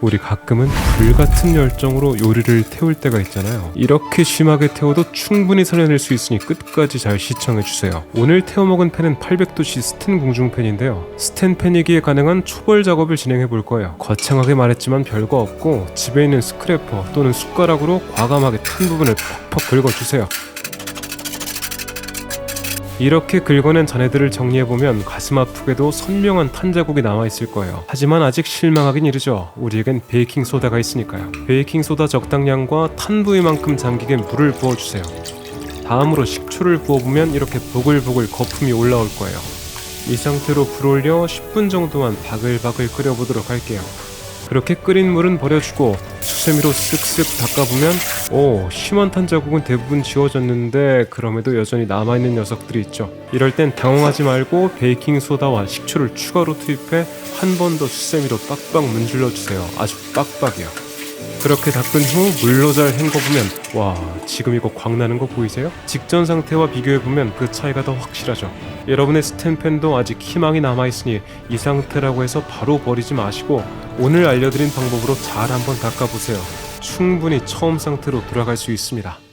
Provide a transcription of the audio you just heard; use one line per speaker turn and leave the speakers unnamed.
우리 가끔은 불같은 열정으로 요리를 태울 때가 있잖아요. 이렇게 심하게 태워도 충분히 살려낼 수 있으니 끝까지 잘 시청해주세요. 오늘 태워 먹은 팬은 800도씨 스텐 공중팬인데요. 스텐 팬이기에 가능한 초벌 작업을 진행해 볼 거예요. 거창하게 말했지만 별거 없고 집에 있는 스크래퍼 또는 숟가락으로 과감하게 탄 부분을 퍽퍽 긁어주세요. 이렇게 긁어낸 잔해들을 정리해보면 가슴 아프게도 선명한 탄 자국이 남아있을 거예요. 하지만 아직 실망하긴 이르죠. 우리에겐 베이킹소다가 있으니까요. 베이킹소다 적당량과 탄 부위만큼 잠기게 물을 부어주세요. 다음으로 식초를 부어보면 이렇게 보글보글 거품이 올라올 거예요. 이 상태로 불 올려 10분 정도만 바글바글 끓여보도록 할게요. 그렇게 끓인 물은 버려주고 수세미로 쓱쓱 닦아보면 오 심한 탄 자국은 대부분 지워졌는데 그럼에도 여전히 남아있는 녀석들이 있죠. 이럴 땐 당황하지 말고 베이킹소다와 식초를 추가로 투입해 한 번 더 수세미로 빡빡 문질러 주세요. 아주 빡빡이요. 그렇게 닦은 후 물로 잘 헹궈보면 와 지금 이거 광나는 거 보이세요? 직전 상태와 비교해보면 그 차이가 더 확실하죠 여러분의 스텐팬도 아직 희망이 남아있으니 이 상태라고 해서 바로 버리지 마시고 오늘 알려드린 방법으로 잘 한번 닦아보세요. 충분히 처음 상태로 돌아갈 수 있습니다